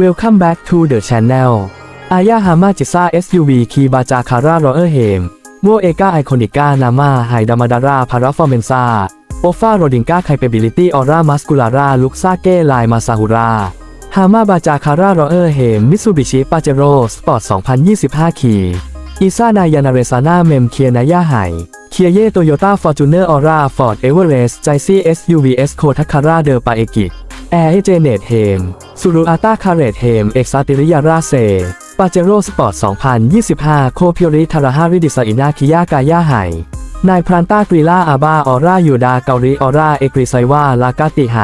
Welcome back to the channel อายาฮามาจิซ่า SUV คีบาจาคาร่ารอเออร์เฮมโมเอกาไอคอนิก้านามาไฮดามาดาราพาราฟอร์เมนซาโอฟาโรดิงกาไคเปบิลิตี้ออร่ามัสคูลาราลุกซาเก้ไลมาซาฮูราฮามาบาจาคาร่ารอเออร์เฮมมิซูบิชิปาเจโร่สปอร์ต 2025 คีอีซานายานาเรซาน่าเมมเคียนายาไฮเคียเย่โตโยต้าฟอร์จูเนอร์ออร่าฟอร์ดเอเวอเรสต์ไจซี่ SUV เอสโคทัคคาร่าเดอร์ปาเอกิ แอร์เจเนตเฮมซูรุอาตาคาเรตเฮมเอ็กซาติริยาราเซปาเจโร่สปอร์ต 2025 โคพิโอริทาราฮาริดิซาอินาคิยากายาไฮนายพรานต้ากรีล่าอาบาออร่ายูดาเกาหลีออร่าเอกริไซวาลากาติไฮ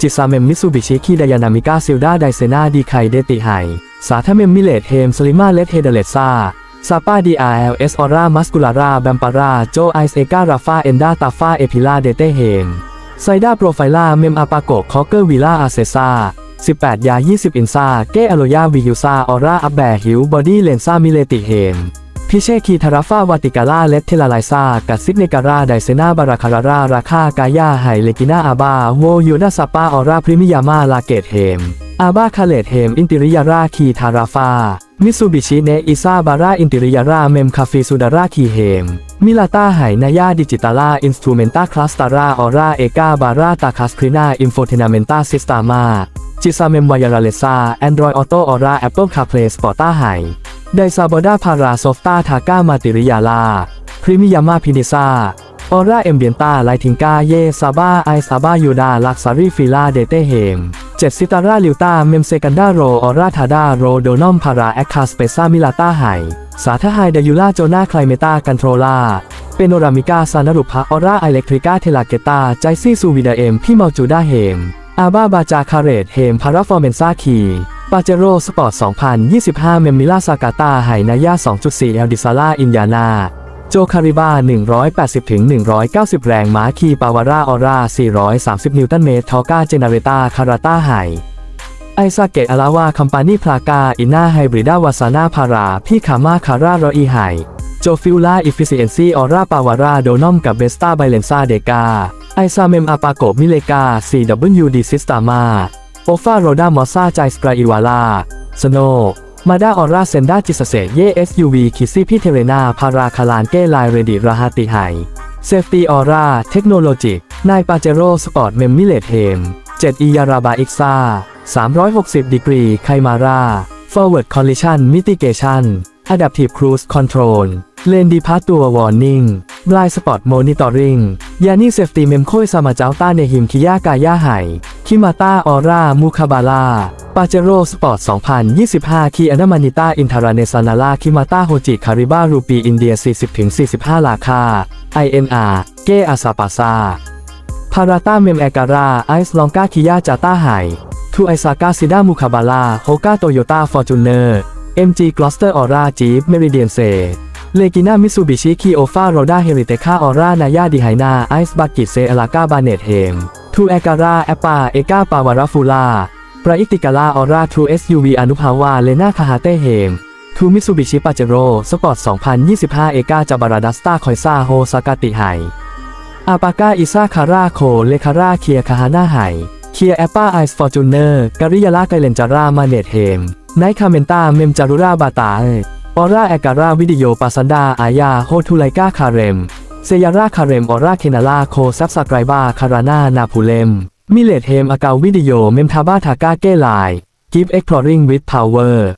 จิซาเมมมิซูบิชิคิดายานามิกาซิลดาไดเซนาดีไคเดติไฮสาทเมมมิเลตเฮมสลิมาเลตเฮเดเลซาซาปาดีอาร์เอลเอสออร่ามัสคูลาราแบมปาราโจไอเซการาฟาเอนดาตาฟาเอพิลาเดเตเฮม ไซด้าโปรไฟล่าเมมอาปาโกคอเกอร์วิล่าอาเซซา18 ยา 20 อินซาเกอโลยาวิยูซาออร่าอับแบหิวบอดี้เลนซามิเลติเฮมพิเชคีทาราฟาวาติกาล่าเลตเทลาไลซากัสซิเนการาไดเซนาบาราคาราราราคากายาไฮเลกินาอาบาโวยูนาซาปาออร่าพริมิยามาลาเกตเฮม อาบาคาเลตเฮมอินติริยาราคีทาราฟา มิซูบิชิเนอิซาบาราอินติริยาราเมมคาฟิซูดาราคีเฮม มิลาต้าไหนายาดิจิตาล่าอินสตูเมนตาคลาสตาราออร่าเอกาบาราตาคาสครีนาอินโฟเทนาเมนตาซิสตามาจิซาเมมวายาราเลซาแอนดรอยออโตออร่าแอปเปิลคาเพลสปอร์ต้าไฮไดซาบอดาพาราซอฟตาทาก้ามาติริยาลาพริมิยามาพินิซาออร่าเอมเบียนตาไลทิงกาเยซาบาไอซาบายูดาลักซารีฟิลาเดเตเฮม เจ็ดซิตาราลิวตาเมมเซกันดาโรออร่าทาดาโรโดนอมพาราแอคคาสเปซามิลาตาไฮสาทไฮเดยูล่าโจนาไคลเมตากันโทรลาเปโนรามิกาซานารุพะออร่าไอเล็กทริกาเทลาเกตาไจซี่ซูวิดาเอมพี่เมาจูดาเฮมอาบาบาจาคาเรตเฮมพาราฟอร์เมนซาคีปาเจโร่สปอร์ต 2025 เมมมิลาซากาตาไฮนายา2.4 เอลดิซาล่าอินยานา โจคาริบา180-190 แรงม้าคีปาวาร่าออร่า 430 นิวตันเมตรทอก้าเจเนเรตาคาราต้าไฮไอซาเกตอลาวาคัมปานีพลากาอินาไฮบริดาวาซานาพาราพี่ขามาคารารออีไฮโจฟิลล่าอิฟิเซนซีออร่าปาวาร่าโดนอมกับเบสตาไบเลนซาเดกาไอซาเมมอาปาโกมิเลกา 4WD ซิสตามาโอฟาโรดามอซาใจสกรอิวาลาสโน มาด้าออร่าเซนดาจิสเซเยสยูวีคิซี่พิเทเรนาพาราคาลานเก้ไลเรดิราฮาติไฮเซฟตี้ออร่าเทคโนโลจินายปาเจโร่สปอร์ตเมมมิเลตเฮม7อียาราบาอิกซา360 ดีกรี ไคมาร่า Forward Collision Mitigation Adaptive Cruise Control Lane Departure Warning Blind Spot Monitoring ยานี่เซฟตีเมมโคยซามาเจ้าต้าเนหิมคิยากายาไห่คิมาต้าออร่ามูคาบาลาปาเจโร่สปอร์ต 2025 คีอนามานิต้าอินทาราเนซานาลาคิมาต้าโฮจิคาริบารูปีอินเดีย 40-45 ลาคา INR เกอาซาปาซาพาราต้าเมมแอการาไอซ์ลองกาคิยาจาต้าไฮทูไอซากาซิดามูคาบาลาโฮกาโตโยต้าฟอร์จูเนอร์ MG g l o s t e r Aura Jeep Meridian C เซ เลกิน่ามิซูบิชิคีโอฟาโรด้าเฮริเตคาออร่านายาดิไฮนาไอซ์บากิเซอลากาบาเนตเฮมทูแอการาแอปปาเอกาปาวาราฟูลาปราอิติกาลาออร่าทู SUV อนุภาวาเลนาคาฮาเตเฮมทูมิซูบิชิปาเจโร่สปอร์ต 2025 เอกาจาบาราดัสตาคอยซาโฮซากาติไฮอาปาก้าอิซาคาราโคเลคาราเคียคาฮาน่าไฮเคียแอปปาไอส์ฟอร์จูเนอร์การิยาลาไกเลนจารามาเนตเฮมไนคาเมนตาเมมจารุราบาตา ออร่าแอการ่าวิดิโอปาซันดาอายาโฮทูไลกาคาเรม เซยาร่าคาเรมออร่าเคนาลาโคซับสไกรบาคารานานาพูเลม มิเลตเฮมอากาวิดิโอเมมทาบาทาก้าเกไลกิฟเอ็กพลอริงวิดพาวเวอร์